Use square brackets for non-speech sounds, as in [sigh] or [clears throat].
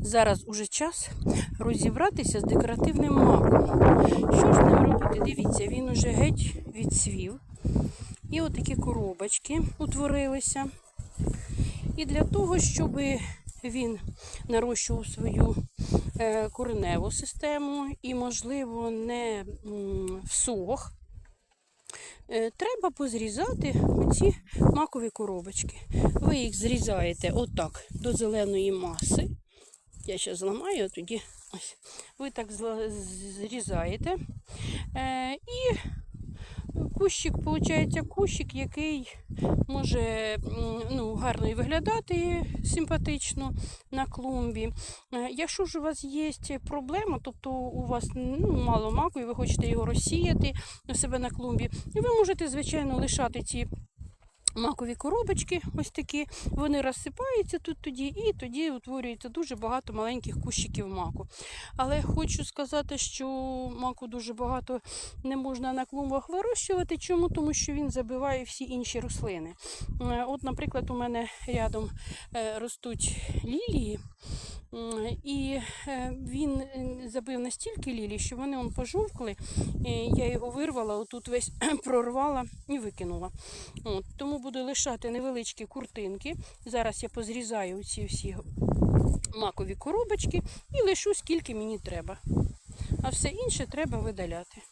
Зараз уже час розібратися з декоративним маком. Що ж з ним робити? Дивіться, він уже геть відсвів. І отакі коробочки утворилися. І для того, щоб він нарощував свою е, кореневу систему і, можливо, не м, всох, е, треба позрізати оці макові коробочки. Ви їх зрізаєте отак до зеленої маси. Я зараз зламаю, а тоді ось. Ви так зрізаєте. Е, і кущик, виходить, кущик, який може ну, гарно і виглядати симпатично на клумбі. Е, Якщо ж у вас є проблема, тобто у вас ну, мало маку і ви хочете його розсіяти у себе на клумбі, ви можете, звичайно, лишати ці макові коробочки, ось такі, вони розсипаються тут тоді, і тоді утворюється дуже багато маленьких кущиків маку. Але хочу сказати, що маку дуже багато не можна на клумбах вирощувати. Чому? Тому що він забиває всі інші рослини. Е, От, наприклад, у мене рядом е, ростуть лілії. І е, він забив настільки лілій, що вони он пожовкли. Я його вирвала, отут весь [clears throat] прорвала і викинула. От, тому буду лишати невеличкі куртинки. Зараз я позрізаю ці всі макові коробочки і лишу скільки мені треба. А все інше треба видаляти.